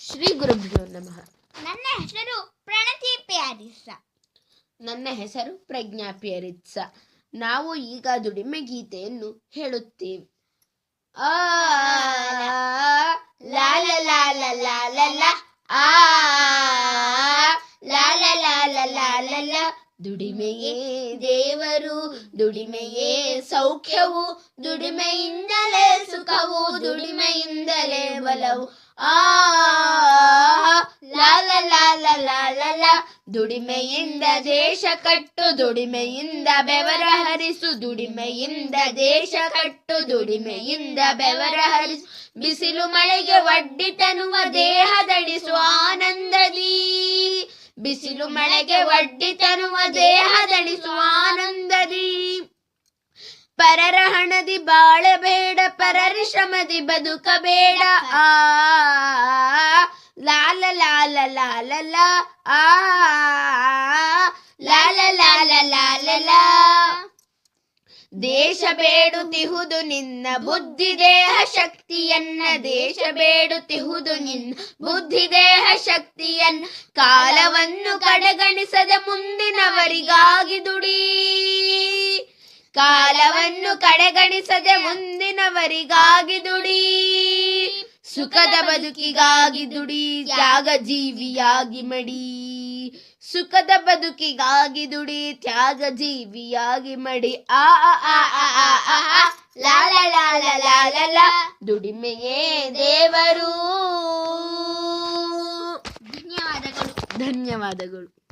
ಶ್ರೀ ಗುರುಭ್ಯೋ ನಮಃ ನನ್ನ ಹೆಸರು ಪ್ರಣತಿ ಪ್ಯಾರಿಸ ನನ್ನ ಹೆಸರು ಪ್ರಜ್ಞಾ ಪ್ಯಾರಿಸ ನಾವು ಈಗ ದುಡಿಮೆ ಗೀತೆಯನ್ನು ಹೇಳುತ್ತೇವೆ ಆ ಲಾಲ ಲಾ ಆ ಲಾಲ ಲಾ. ದುಡಿಮೆಯೇ ದೇವರು ದುಡಿಮೆಯೇ ಸೌಖ್ಯವು ದುಡಿಮೆಯಿಂದಲೇ ಸುಖವು ದುಡಿಮೆಯಿಂದಲೇ ಬಲವು. ದುಡಿಮೆಯಿಂದ ದೇಶ ಕಟ್ಟು ದುಡಿಮೆಯಿಂದ ಬೆವರ ಹರಿಸು ದುಡಿಮೆಯಿಂದ ದೇಶ ಕಟ್ಟು ದುಡಿಮೆಯಿಂದ ಬೆವರ ಹರಿಸು ಬಿಸಿಲು ಮಳೆಗೆ ಒಡ್ಡಿ ತನುವ ದೇಹದಡಿಸು ಆನಂದದಿ ಬಿಸಿಲು ಮಳೆಗೆ ಒಡ್ಡಿ ತನುವ ದೇಹದಡಿಸು ಆನಂದದಿ ಪರರ ಹಣದಿ ಬಾಳಬೇಡ ಪರರ ಶ್ರಮದಿ ಬದುಕಬೇಡ ಆ ಲಾಲ ಲಾ ಆ ಲಾ ದೇಶ ಬೇಡುತ್ತಿಹುದು ನಿನ್ನ ಬುದ್ಧಿ ದೇಹ ಶಕ್ತಿಯನ್ನ. ದೇಶ ಬೇಡುತ್ತಿಹುದು ನಿನ್ನ ಬುದ್ಧಿ ದೇಹ ಶಕ್ತಿಯನ್ನ. ಕಾಲವನ್ನು ಕಡೆಗಣಿಸದೆ ಮುಂದಿನವರಿಗಾಗಿ ದುಡಿ. ಕಾಲವನ್ನು ಕಡೆಗಣಿಸದೆ ಮುಂದಿನವರಿಗಾಗಿ ದುಡಿ. ಸುಖದ ಬದುಕಿಗಾಗಿ ದುಡಿ, ತ್ಯಾಗ ಜೀವಿಯಾಗಿ ಮಡಿ. ಸುಖದ ಬದುಕಿಗಾಗಿ ದುಡಿ, ತ್ಯಾಗ ಜೀವಿಯಾಗಿ ಮಡಿ. ಆ ಆ ಆ ಲಾಲ ಲಾ ಲಾ ಲಾ ಲಾ ಲಾ ಲಾ ಲಾ. ದುಡಿಮೆಯೇ ದೇವರು. ಧನ್ಯವಾದಗಳು. ಧನ್ಯವಾದಗಳು.